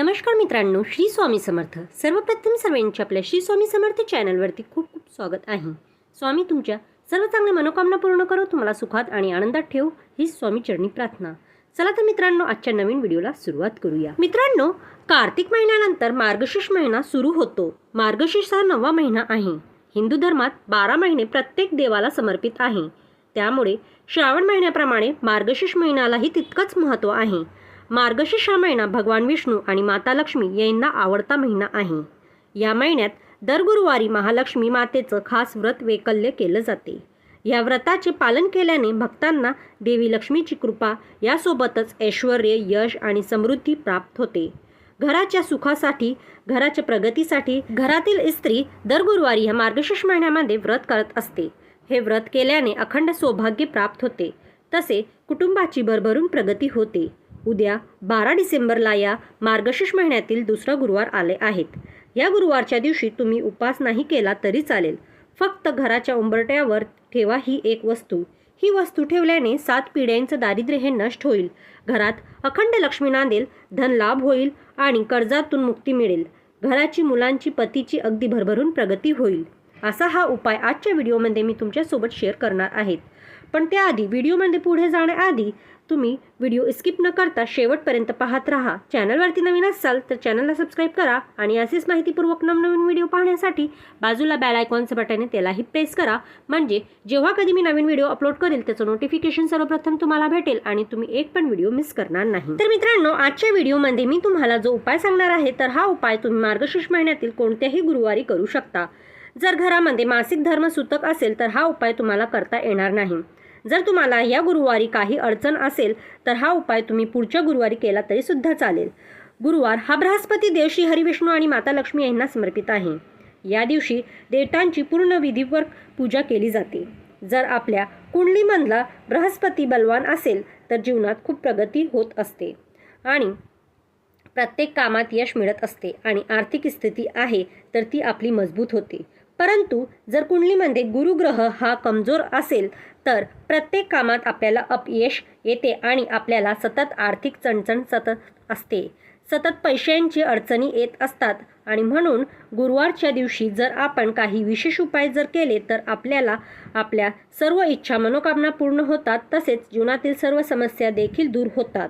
नमस्कार मित्रांनो श्री स्वामी समर्थ. सर्वप्रथम सर्वांचे आपल्या श्री स्वामी समर्थ चॅनलवरती खूप खूप स्वागत आहे. स्वामी तुमच्या सर्व चांगल्या मनोकामना पूर्ण करो तुम्हाला सुखात आणि आनंदात ठेवू ही स्वामी चरणी प्रार्थना. चला तर मित्रांनो आजच्या नवीन व्हिडिओला सुरुवात करूया. मित्रांनो कार्तिक महिन्यानंतर मार्गशीर्ष महिना सुरू होतो. मार्गशीर्ष हा नववा महिना आहे. हिंदू धर्मात बारा महिने प्रत्येक देवाला समर्पित आहे. त्यामुळे श्रावण महिन्याप्रमाणे मार्गशीर्ष महिन्यालाही तितकंच महत्त्व आहे. मार्गशीर्ष हा महिना भगवान विष्णू आणि माता लक्ष्मी यांना आवडता महिना आहे. या महिन्यात दर गुरुवारी महालक्ष्मी मातेचं खास व्रत वैकल्य केलं जाते. या व्रताचे पालन केल्याने भक्तांना देवी लक्ष्मीची कृपा यासोबतच ऐश्वर यश आणि समृद्धी प्राप्त होते. घराच्या सुखासाठी घराच्या प्रगतीसाठी घरातील स्त्री दर गुरुवारी ह्या मार्गशीर्ष महिन्यामध्ये व्रत करत असते. हे व्रत केल्याने अखंड सौभाग्य प्राप्त होते. तसे कुटुंबाची भरभरून प्रगती होते. उद्या बारा डिसेंबरला या मार्गशीर्ष महिन्यातील दुसरा गुरुवार आले आहेत. या गुरुवारच्या दिवशी तुम्ही उपास नाही केला तरी चालेल. फक्त घराच्या उंबरट्यावर ठेवा ही एक वस्तू. ही वस्तू ठेवल्याने सात पिढ्यांचं दारिद्र्य हे नष्ट होईल. घरात अखंड लक्ष्मी नांदेल धन लाभ होईल आणि कर्जातून मुक्ती मिळेल. घराची मुलांची पतीची अगदी भरभरून प्रगती होईल. असा हा उपाय आजच्या व्हिडिओमध्ये मी तुमच्यासोबत शेअर करणार आहेत पण त्याआधी व्हिडिओमध्ये पुढे जाण्याआधी तुम्ही व्हिडिओ स्किप न करता शेवटपर्यंत पाहत राहा. चॅनलवरती नवीन असाल तर चॅनलला सबस्क्राईब करा आणि असेच माहितीपूर्वक नवनवीन व्हिडिओ पाहण्यासाठी बाजूला बॅल आयकॉनचं बटन आहे त्यालाही प्रेस करा. म्हणजे जेव्हा कधी मी नवीन व्हिडिओ अपलोड करेल त्याचं नोटिफिकेशन सर्वप्रथम तुम्हाला भेटेल आणि तुम्ही एक पण व्हिडिओ मिस करणार नाही. तर मित्रांनो आजच्या व्हिडिओमध्ये मी तुम्हाला जो उपाय सांगणार आहे तर हा उपाय तुम्ही मार्गशीर्ष महिन्यातील कोणत्याही गुरुवारी करू शकता. जर घरामध्ये मासिक धर्म सूतक असेल तर हा उपाय तुम्हाला करता येणार नाही. जर तुम्हाला या गुरुवारी काही अडचण असेल तर हा उपाय तुम्ही पुढच्या गुरुवारी केला तरी सुद्धा चालेल. गुरुवार हा बृहस्पती देव श्री हरिविष्णू आणि माता लक्ष्मी यांना समर्पित आहे. या दिवशी देवतांची पूर्ण विधीवर पूजा केली जाते. जर आपल्या कुंडलीमधला बृहस्पती बलवान असेल तर जीवनात खूप प्रगती होत असते आणि प्रत्येक कामात यश मिळत असते आणि आर्थिक स्थिती आहे तर ती आपली मजबूत होते. परंतु जर कुंडलीमध्ये गुरुग्रह हा कमजोर असेल तर प्रत्येक कामात आपल्याला अपयश येते आणि आपल्याला सतत आर्थिक चणचण सतत असते. सतत पैशांची अडचणी येत असतात आणि म्हणून गुरुवारच्या दिवशी जर आपण काही विशेष उपाय जर केले तर आपल्याला आपल्या सर्व इच्छा मनोकामना पूर्ण होतात तसेच जीवनातील सर्व समस्या देखील दूर होतात.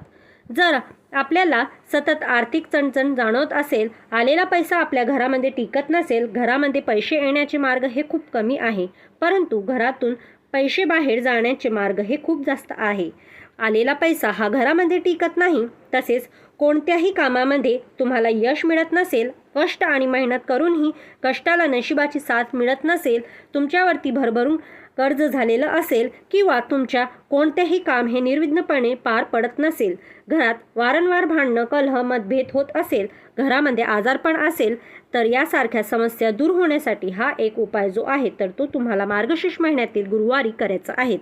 जर आपल्याला सतत आर्थिक चणचण जाणवत असेल आलेला पैसा आपल्या घरामध्ये टिकत नसेल घरामध्ये पैसे येण्याचे मार्ग हे खूप कमी आहे. परंतु घरातून पैसे बाहेर जाण्याचे मार्ग हे खूप जास्त आहे. आलेला पैसा हा घरामध्ये टिकत नाही तसेच कोणत्याही कामामध्ये तुम्हाला यश मिळत नसेल कष्ट आणि मेहनत करूनही कष्टाला नशिबाची साथ मिळत नसेल तुमच्यावरती भरभरून कर्ज झालेलं असेल किंवा तुमच्या कोणतेही काम हे निर्विघ्नपणे पार पडत नसेल घरात वारंवार भांडणं कलह मतभेद होत असेल घरामध्ये आजारपण असेल तर यासारख्या समस्या दूर होण्यासाठी हा एक उपाय जो आहे तर तो तुम्हाला मार्गशीर्ष महिन्यातील गुरुवारी करायचा आहे.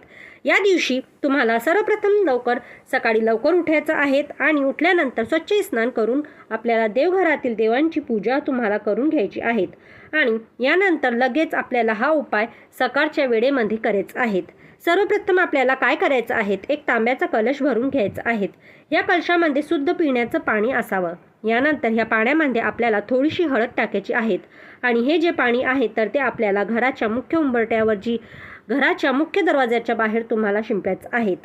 या दिवशी तुम्हाला सर्वप्रथम लवकर सकाळी लवकर उठायचं आहे आणि उठल्यानंतर स्वच्छ स्नान करून आपल्याला देवघरातील देवांची पूजा तुम्हाला करून घ्यायची आहेत आणि यानंतर लगेच आपल्याला हा उपाय सकाळच्या वेळेमध्ये करायचा आहेत सर्वप्रथम आपल्याला काय करायचं आहे एक तांब्याचा कलश भरून घ्यायचा आहे या कलशामध्ये शुद्ध पिण्याचं पाणी असावं. यानंतर ह्या पाण्यामध्ये आपल्याला थोडीशी हळद टाकायची आहेत. आणि हे जे पाणी आहे तर ते आपल्याला घराच्या मुख्य उंबरट्यावर जी घराच्या मुख्य दरवाजाच्या बाहेर तुम्हाला शिंपायचं आहेत.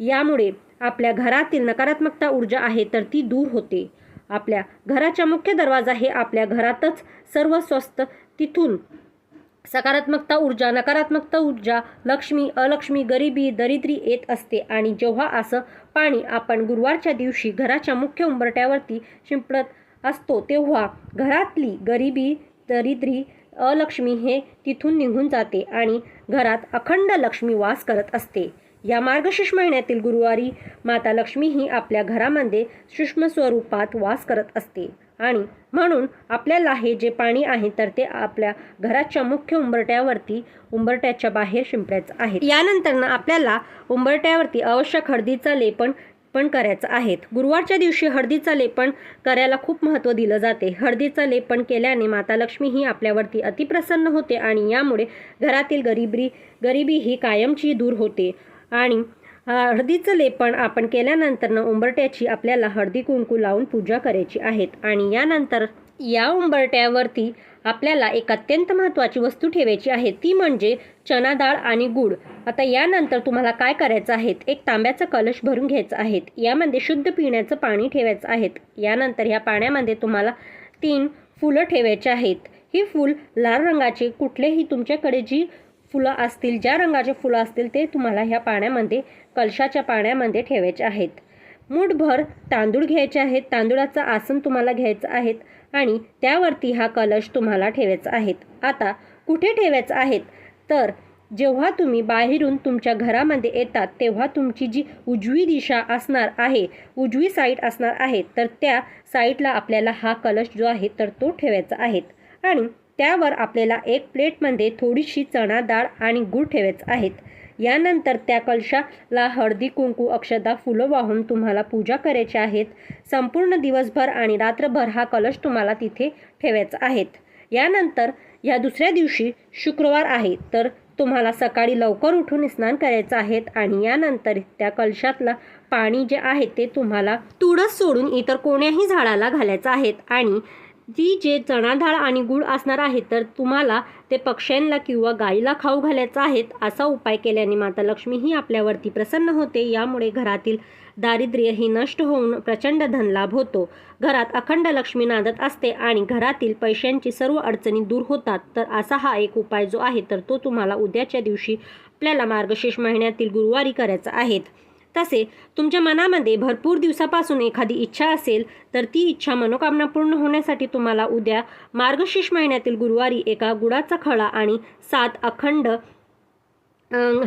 यामुळे आपल्या घरातील नकारात्मकता ऊर्जा आहे तर ती दूर होते. आपल्या घराच्या मुख्य दरवाजा हे आपल्या घरातच सर्व स्वस्त तिथून सकारात्मकता ऊर्जा नकारात्मकता ऊर्जा लक्ष्मी अलक्ष्मी गरिबी दरिद्री येत असते. आणि जेव्हा असं पाणी आपण गुरुवारच्या दिवशी घराच्या मुख्य उंबरट्यावरती शिंपडत असतो तेव्हा घरातली गरिबी दरिद्री अलक्ष्मी हे तिथून निघून जाते आणि घरात अखंड लक्ष्मी वास करत असते. या मार्गशीर्ष महिन्यातील गुरुवारी माता लक्ष्मी ही आपल्या घरामध्ये सूक्ष्म स्वरूपात वास करत असते. आणि म्हणून आपल्याला हे जे पाणी आहे तर ते आपल्या घराच्या मुख्य उंबरट्यावरती उंबरट्याच्या बाहेर शिंपडायचं आहे. यानंतर आपल्याला उंबरट्यावरती आवश्यक हळदीचा लेपन पण करायचं आहेत गुरुवारच्या दिवशी हळदीचं लेपन करायला खूप महत्त्व दिलं जाते. हळदीचं लेपन केल्याने माता लक्ष्मी ही आपल्यावरती अतिप्रसन्न होते आणि यामुळे घरातील गरिबी गरिबी ही कायमची दूर होते. आणि हळदीचं लेपन आपण केल्यानंतरनं उंबरट्याची आपल्याला हळदी कुंकू लावून पूजा करायची आहेत आणि यानंतर या उंबरट्यावरती आपल्याला एक अत्यंत महत्त्वाची वस्तू ठेवायची आहे. ती म्हणजे चना डाळ आणि गूळ. आता यानंतर तुम्हाला काय करायचं आहे? एक तांब्याचा कलश भरून घ्यायचा आहे. यामध्ये शुद्ध पिण्याचं पाणी ठेवायचं आहे. यानंतर ह्या पाण्यामध्ये तुम्हाला तीन फुलं ठेवायची आहेत. ही फूल लाल रंगाचे कुठलेही तुमच्याकडे जी फुलं असतील ज्या रंगाचे फुलं असतील ते तुम्हाला ह्या पाण्यामध्ये कलशाच्या पाण्यामध्ये ठेवायचे आहेत. मूठभर तांदूळ घ्यायचे आहेत. तांदूळाचं आसन तुम्हाला घ्यायचं आहेत आणि त्यावरती हा कलश तुम्हाला ठेवायचा आहेत. आता कुठे ठेवायचं आहेत? तर जेव्हा तुम्ही बाहेरून तुमच्या घरामध्ये येतात तेव्हा तुमची जी उजवी दिशा असणार आहे उजवी साईड असणार आहे तर त्या साईडला आपल्याला हा कलश जो आहे तर तो ठेवायचा आहे. आणि त्यावर आपल्याला एक प्लेटमध्ये थोडीशी चणा डाळ आणि गूळ ठेवायचं आहेत. यानंतर त्या कलशाला हळदी कुंकू अक्षदा फुलं वाहून तुम्हाला पूजा करायची आहेत. संपूर्ण दिवसभर आणि रात्रभर हा कलश तुम्हाला तिथे ठेवायचा आहेत. यानंतर या दुसऱ्या दिवशी शुक्रवार आहे तर तुम्हाला सकाळी लवकर उठून स्नान करायचं आहेत आणि यानंतर त्या कलशातलं पाणी जे आहे ते तुम्हाला तुळस सोडून इतर कोण्याही झाडाला घालायचं आहेत आणि जी जे चणाडाळ आणि गूळ असणार आहे तर तुम्हाला ते पक्ष्यांना किंवा गाईला खाऊ घालायचं आहेत असा उपाय केल्याने माता लक्ष्मी ही आपल्यावरती प्रसन्न होते. यामुळे घरातील दारिद्र्य हे नष्ट होऊन प्रचंड धनलाभ होतो. घरात अखंड लक्ष्मी नांदत असते आणि घरातील पैशांची सर्व अडचणी दूर होतात. तर असा हा एक उपाय जो आहे तर तो तुम्हाला उद्याच्या दिवशी आपल्याला मार्गशीर्ष महिन्यातील गुरुवारी करायचा आहेत तसे तुमच्या मनामध्ये भरपूर दिवसापासून एखादी इच्छा असेल तर ती इच्छा मनोकामना पूर्ण होण्यासाठी तुम्हाला उद्या मार्गशीर्ष महिन्यातील गुरुवारी एका गुळाचा खळा आणि सात अखंड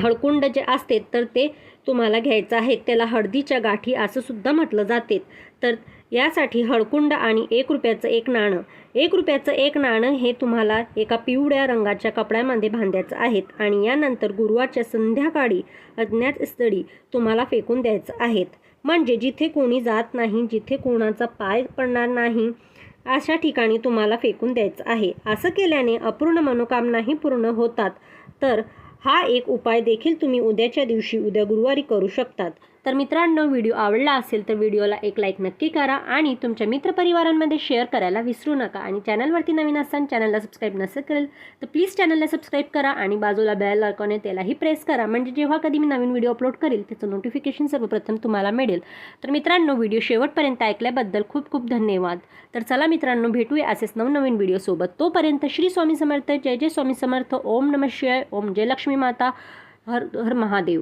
हळकुंड जे असते तर ते तुम्हाला घ्यायचं आहे. त्याला हळदीच्या गाठी असं सुद्धा म्हटलं जाते. तर यासाठी हळकुंड आणि एक रुपयाचं एक नाणं. एक रुपयाचं एक नाणं हे तुम्हाला एका पिवळ्या रंगाच्या कपड्यामध्ये बांधायचं आहेत आणि यानंतर गुरुवारच्या संध्याकाळी अज्ञात स्थळी तुम्हाला फेकून द्यायचं आहेत. म्हणजे जिथे कोणी जात नाही जिथे कोणाचा पाय पडणार नाही अशा ठिकाणी तुम्हाला फेकून द्यायचं आहे. असं केल्याने अपूर्ण मनोकामनाही पूर्ण होतात. तर हा एक उपाय देखील तुम्ही उद्याच्या दिवशी उद्या गुरुवारी करू शकतात. तर मित्रांनो व्हिडिओ आवडला असेल तर व्हिडिओला एक लाईक नक्की करा आणि तुमच्या मित्रपरिवारांमध्ये शेअर करायला विसरू नका. आणि चॅनलवरती नवीन असताना चॅनलला सबस्क्राईब नसेल करेल तर प्लीज चॅनलला सबस्क्राईब करा आणि बाजूला बेल आयकॉन आहे त्यालाही प्रेस करा. म्हणजे जेव्हा कधी मी नवीन व्हिडिओ अपलोड करेल त्याचं नोटिफिकेशन सर्वप्रथम तुम्हाला मिळेल. तर मित्रांनो व्हिडिओ शेवटपर्यंत ऐकल्याबद्दल खूप खूप धन्यवाद. तर चला मित्रांनो भेटूया असेच नवनवीन व्हिडिओसोबत तोपर्यंत श्री स्वामी समर्थ जय जय स्वामी समर्थ ओम नम शिवाय ओम जय लक्ष्मी माता हर हर महादेव.